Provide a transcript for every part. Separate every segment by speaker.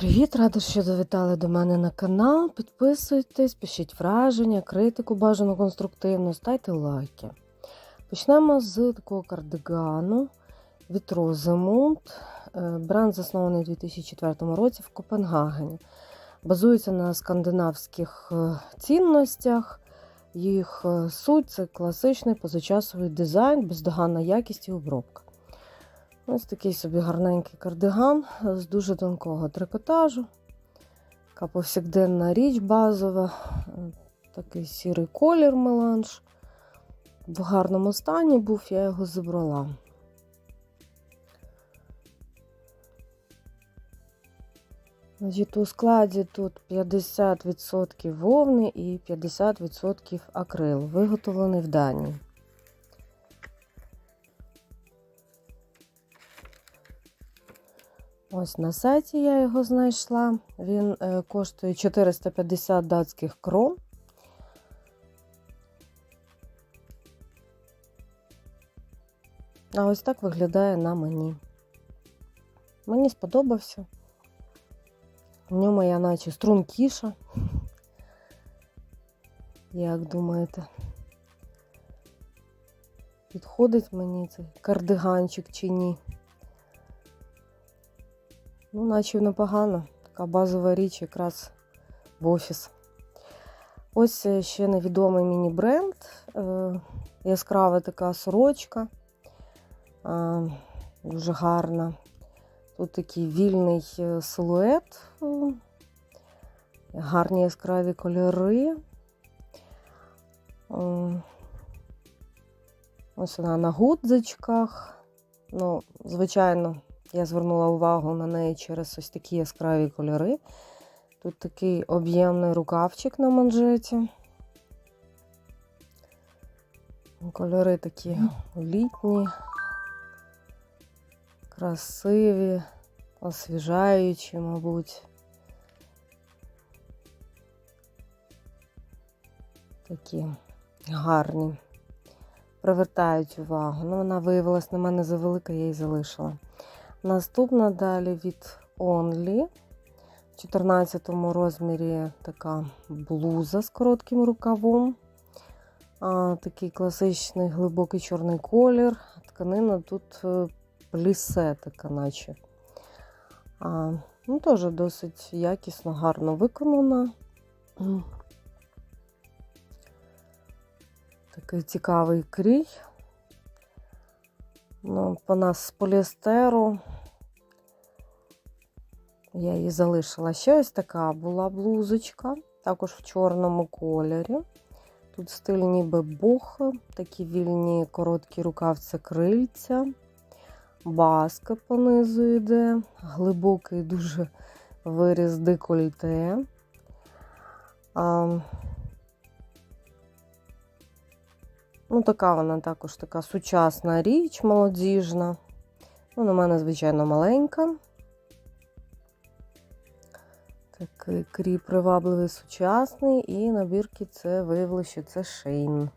Speaker 1: Привіт, рада, що завітали до мене на канал. Підписуйтесь, пишіть враження, критику бажану конструктивну, ставте лайки. Почнемо з такого кардигану від Rosemont. Е, Бренд заснований у 2004 році в Копенгагені. Базується на скандинавських е, цінностях. Їх е, суть це класичний позачасовий дизайн, бездоганна якість і обробка. Ось такий собі гарненький кардиган з дуже тонкого трикотажу. Така повсякденна річ базова, такий сірий колір меланж. В гарному стані був, я його забрала. Значить, У складі тут 50% вовни і 50% акрил, виготовлений в Данії. Ось на сайті я його знайшла. Він е, коштує 450 датських крон. А ось так виглядає на мені. Мені сподобався. В ньому я наче стрункіша. Як думаєте? Підходить мені цей кардиганчик чи ні? Ну, наче непогано. Така базова річ якраз в офіс. Ось е, ще невідомий міні-бренд. Е, яскрава така сорочка. Е, дуже гарна. Тут такий вільний силует, гарні яскраві кольори. Ось вона на гудзичках. Ну, звичайно, я звернула увагу на неї через ось такі яскраві кольори. Тут такий об'ємний рукавчик на манжеті. Кольори такі літні, красиві, освіжаючі, мабуть. Такі гарні. Привертають увагу. Ну, вона виявилась на мене завелика, я її залишила. Наступна далі від Only. В 14 розмірі така блуза з коротким рукавом. А, Такий класичний глибокий чорний колір. Тканина тут е, плісе така, наче. А, ну, Теж досить якісно, гарно виконана. Такий цікавий крій. Ну, Вона з поліестеру. Я її залишила. Ще ось така була блузочка, також в чорному кольорі. Тут стиль ніби бохи, такі вільні короткі рукавці крильця, баска понизу йде, глибокий дуже виріз декольте. Ну, така вона також така сучасна річ, молодіжна. Ну, на мене, звичайно, маленька. Такий кріп привабливий сучасний, і набірки це виявилося, що це шейн.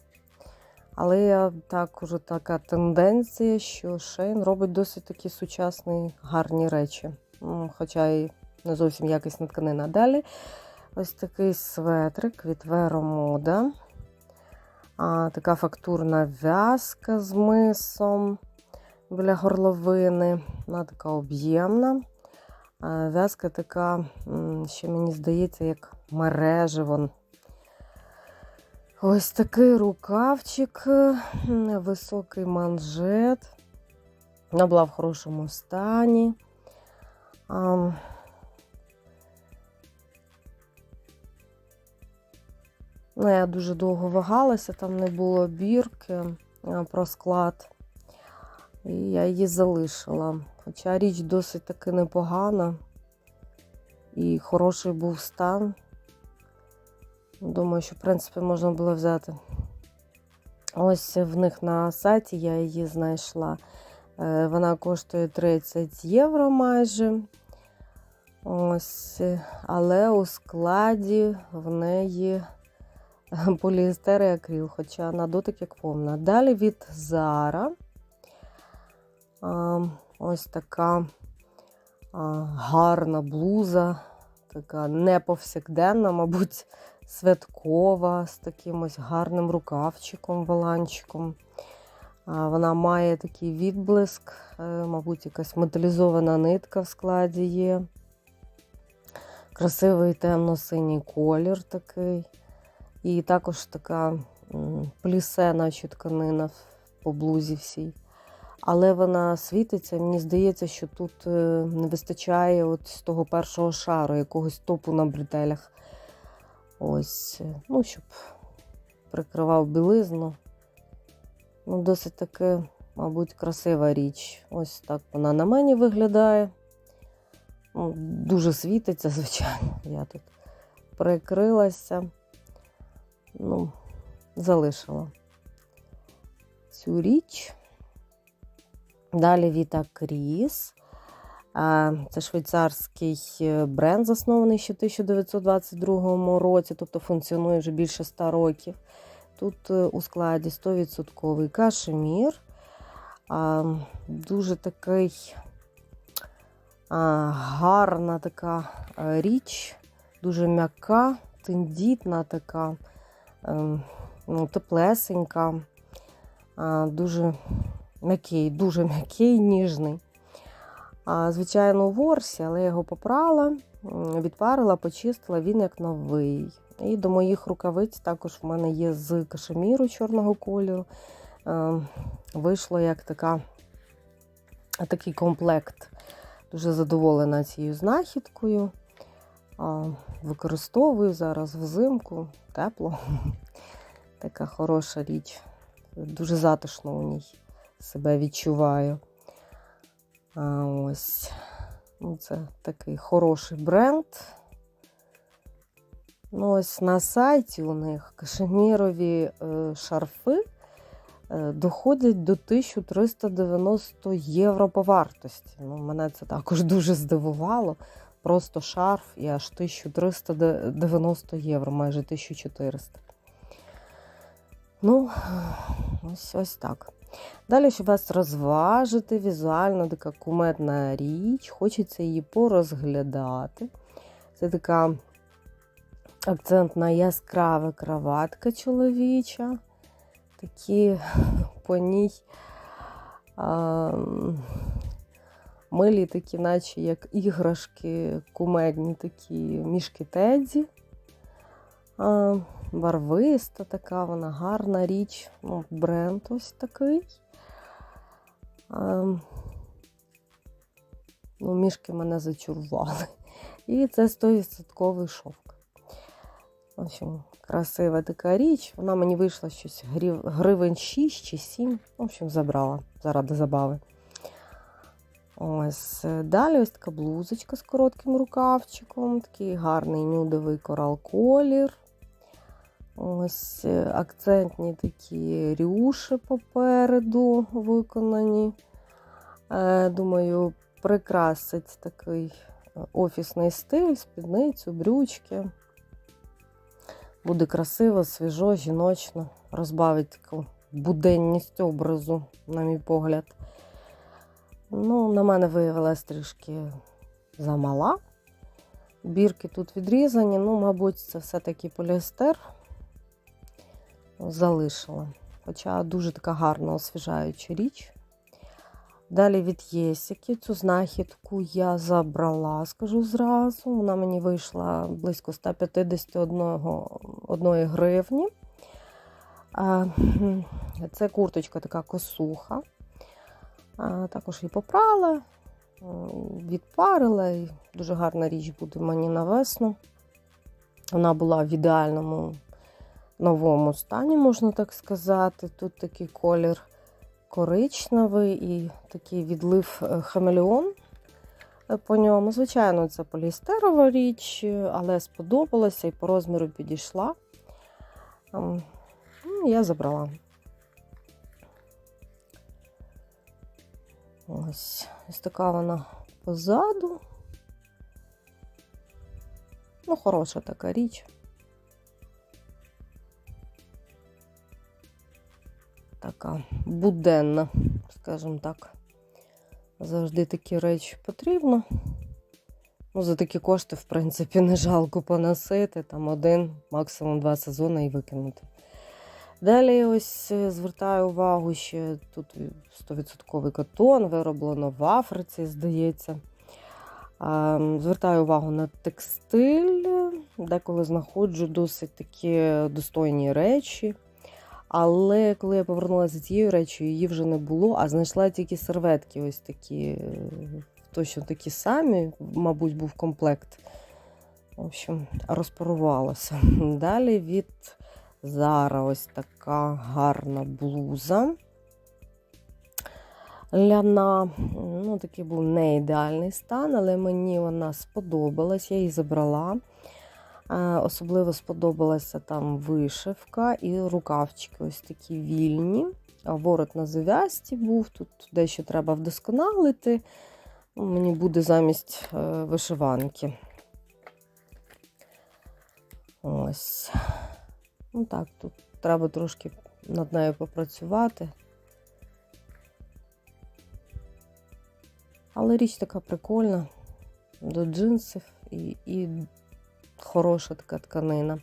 Speaker 1: Але також така тенденція, що шейн робить досить такі сучасні гарні речі. Хоча і не зовсім якісна тканина. Далі ось такий светрик від Vero Moda. А, Така фактурна в'язка з мисом біля горловини. Вона така об'ємна. В'язка така, що мені здається, як мереживо. Ось такий рукавчик, високий манжет. Вона була в хорошому стані. Ну, я дуже довго вагалася, там не було бірки е, про склад. І я її залишила. Хоча річ досить таки непогана і хороший був стан. Думаю, що, в принципі, можна було взяти. Ось в них на сайті я її знайшла. Е, вона коштує 30 євро майже. Ось, але у складі в неї поліестер і акрил, хоча на дотик як повна. Далі від Zara. Ось така гарна блуза, така неповсякденна, мабуть, святкова, з таким ось гарним рукавчиком, воланчиком. А, Вона має такий відблиск, е, мабуть, якась металізована нитка в складі є. Красивий темно-синій колір такий. І також така м, плісе, наче тканина по блузі всій. Але вона світиться. Мені здається, що тут е, не вистачає от з того першого шару, якогось топу на бретелях. Ось, е, ну, щоб прикривав білизну. Ну, досить таки, мабуть, красива річ. Ось так вона на мені виглядає. Ну, дуже світиться, звичайно. Я тут прикрилася. Ну, залишила цю річ. Далі Віта Кріс. Це швейцарський е, бренд, заснований ще в 1922 році, тобто функціонує вже більше 100 років. Тут е, у складі 100% кашемір. Дуже такий гарна така е, річ, дуже м'яка, тендітна така, ну, теплесенька, дуже м'який, дуже м'який, ніжний. Звичайно, у ворсі, але я його попрала, відпарила, почистила, він як новий. І до моїх рукавиць також в мене є з кашеміру чорного кольору. Е, Вийшло як така, такий комплект. Дуже задоволена цією знахідкою. Використовую зараз взимку, тепло. Така хороша річ. Дуже затишно у ній себе відчуваю. А ось ну, це такий хороший бренд. Ну, ось на сайті у них кашемірові е, шарфи е, доходять до 1390 євро по вартості. Ну, мене це також дуже здивувало. Просто шарф і аж 1390 євро, майже 1400. Ну, ось ось так. Далі, щоб вас розважити, візуально така кумедна річ, хочеться її порозглядати. Це така акцентна яскрава краватка чоловіча. Такі по ній а, милі, такі, наче як іграшки, кумедні такі мішки Тедді. А, барвиста така, вона гарна річ. Ну, бренд ось такий. А, ну, мішки мене зачарували. І це 100% шовк. В общем, красива така річ. Вона мені вийшла щось гривень 6 чи 7. В общем, забрала заради забави. Ось е, далі ось така блузочка з коротким рукавчиком, такий гарний нюдовий корал колір. Ось е, акцентні такі рюші попереду виконані. Е, Думаю, прикрасить такий офісний стиль, спідницю, брючки. Буде красиво, свіжо, жіночно, розбавить таку буденність образу, на мій погляд. Ну, на мене виявилась трішки замала. Бірки тут відрізані, ну, мабуть, це все-таки поліестер залишила. Хоча дуже така гарна освіжаюча річ. Далі від Єсіки цю знахідку я забрала, скажу зразу. Вона мені вийшла близько 151 гривні. Це курточка така косуха. А, Також її попрала, відпарила, і дуже гарна річ буде мені на весну. Вона була в ідеальному новому стані, можна так сказати. Тут такий колір коричневий і такий відлив е, хамелеон по ньому. Звичайно, це поліестерова річ, але сподобалася і по розміру підійшла. Ем, ну, Я забрала. Ось ось така вона позаду. Ну, хороша така річ. Така буденна, скажімо так. Завжди такі речі потрібно. Ну, за такі кошти, в принципі, не жалко поносити. Там один, максимум два сезони і викинути. Далі ось е, звертаю увагу, що тут 100% катон, вироблено в Африці, здається. Звертаю увагу на текстиль, деколи знаходжу досить такі достойні речі. Але коли я повернулася цією речою, її вже не було, а знайшла тільки серветки, ось такі, е, точно такі самі, мабуть, був комплект. В общем, розпарувалося. Далі від Зара ось така гарна блуза. Ляна, ну, такий був не ідеальний стан, але мені вона сподобалась, я її забрала. Е, Особливо сподобалася там вишивка і рукавчики ось такі вільні. Ворот на зав'язці був, тут дещо треба вдосконалити. Ну, Мені буде замість е, вишиванки. Ось. Ну так, тут треба трошки над нею попрацювати. Але річ така прикольна до джинсів і, і хороша така тканина.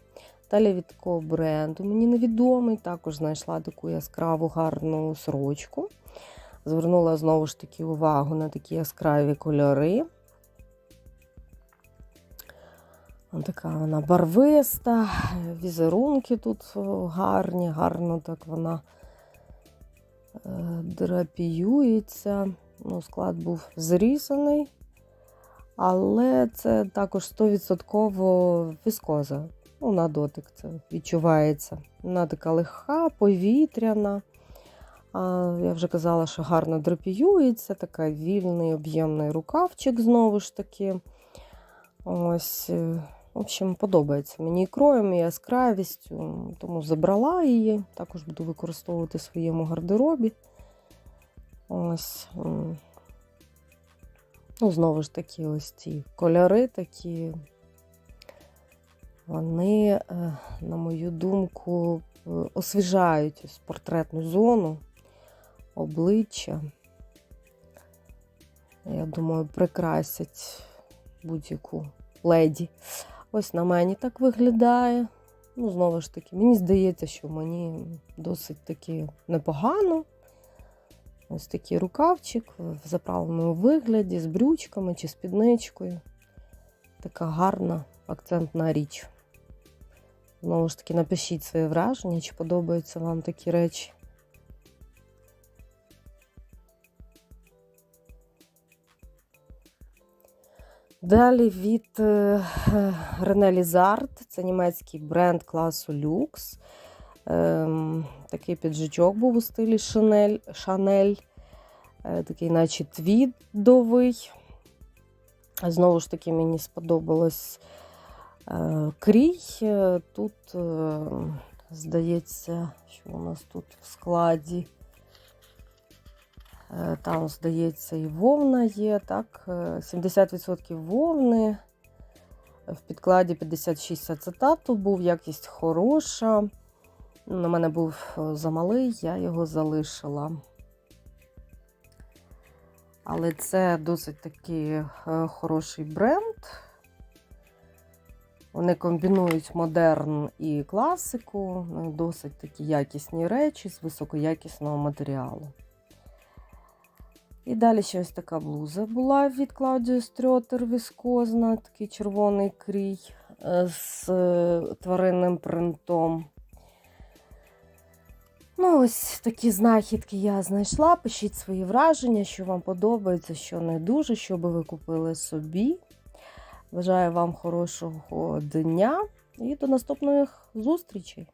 Speaker 1: Далі від такого бренду мені невідомий. Також знайшла таку яскраву гарну сорочку. Звернула знову ж таки увагу на такі яскраві кольори. Така вона барвиста, візерунки тут гарні, гарно так вона е, драпіюється. Ну, склад був зрізаний, але це також 100% віскоза. Ну, на дотик це відчувається. Вона така легка, повітряна. А, я вже казала, що гарно драпіюється, така вільний об'ємний рукавчик знову ж таки. Ось, е, в общем, подобається мені і кроєм, і яскравістю, тому забрала її. Також буду використовувати в своєму гардеробі. Ось. Ну, знову ж таки, ось ці кольори такі. Вони, е, на мою думку, е, освіжають ось портретну зону, обличчя. Я думаю, прикрасять будь-яку леді. Ось на мені так виглядає. Ну, знову ж таки, мені здається, що мені досить таки непогано. Ось такий рукавчик в заправленому вигляді з брючками чи спідничкою. Така гарна акцентна річ. Знову ж таки, напишіть своє враження, чи подобаються вам такі речі. Далі від е, René Lizard, це німецький бренд класу Lux. Ем, такий піджачок був у стилі Chanel, Chanel. Е, такий, наче твідовий. Знову ж таки, мені сподобалось е, крій. Тут, е, здається, що у нас тут в складі. Е, Там, здається, і вовна є, так, е, 70% вовни. В підкладі 56 ацетату був, якість хороша. На мене був е, замалий, я його залишила. Але це досить такий е, хороший бренд. Вони комбінують модерн і класику, ну, досить такі якісні речі з високоякісного матеріалу. І далі ще ось така блуза була від Клаудіо Стрьотер віскозна, такий червоний крій е, з е, тваринним принтом. Ну, ось такі знахідки я знайшла. Пишіть свої враження, що вам подобається, що не дуже, що би ви купили собі. Бажаю вам хорошого дня і до наступних зустрічей!